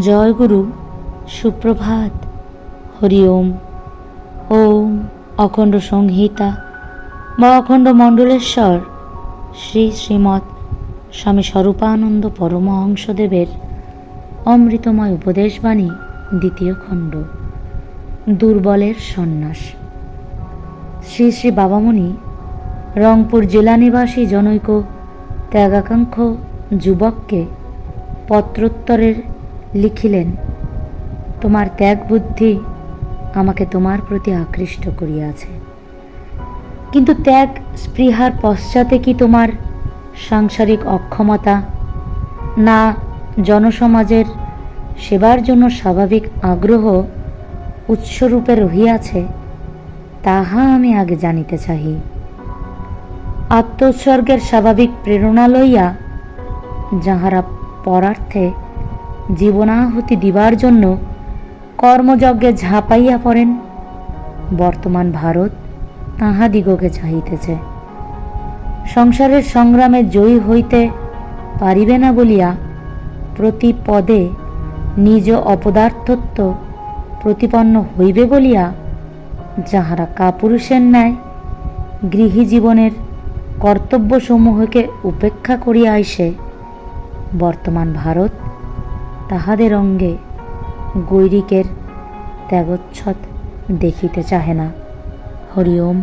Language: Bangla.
জয় গুরু সুপ্রভাত। হরি ওম। ওম অখণ্ড সংহিতা। বা অখণ্ড মণ্ডলেশ্বর। শ্রী শ্রীমৎ স্বামী স্বরূপানন্দ পরমহংসদেবের অমৃতময় উপদেশবাণী, দ্বিতীয় খণ্ড। দুর্বলের সন্ন্যাস। শ্রী শ্রী বাবামণি, রংপুর জেলা নিবাসী জনৈক ত্যাগাকাঙ্ক্ষ যুবককে পত্রোত্তরের লিখিলেন, তোমার ত্যাগ বুদ্ধি আমাকে তোমার প্রতি আকৃষ্ট করিয়াছে। কিন্তু ত্যাগ স্পৃহার পশ্চাতে কি তোমার সাংসারিক অক্ষমতা না জনসমাজের সেবার জন্য স্বাভাবিক আগ্রহ উৎসরূপে রহিয়াছে, তাহা আমি আগে জানিতে চাহি। আত্মোৎসর্গের স্বাভাবিক প্রেরণা লইয়া যাহারা পরার্থে জীবনাহুতি দিবার জন্য কর্মযজ্ঞে ঝাঁপাইয়া পড়েন। বর্তমান ভারত তাহাদিগকে চাহিতেছে। সংসারের সংগ্রামে জয়ী হইতে পারিবে না বলিয়া প্রতি পদে নিজ অপদার্থত্ব প্রতিপন্ন হইবে বলিয়া যাহারা কাপুরুষের ন্যায় গৃহী জীবনের কর্তব্যসমূহকে উপেক্ষা করিয়া আইসে, বর্তমান ভারত তাহাদের অঙ্গে গৈরিকের ত্যাগচ্ছদ দেখিতে চাহে না। হরি ওম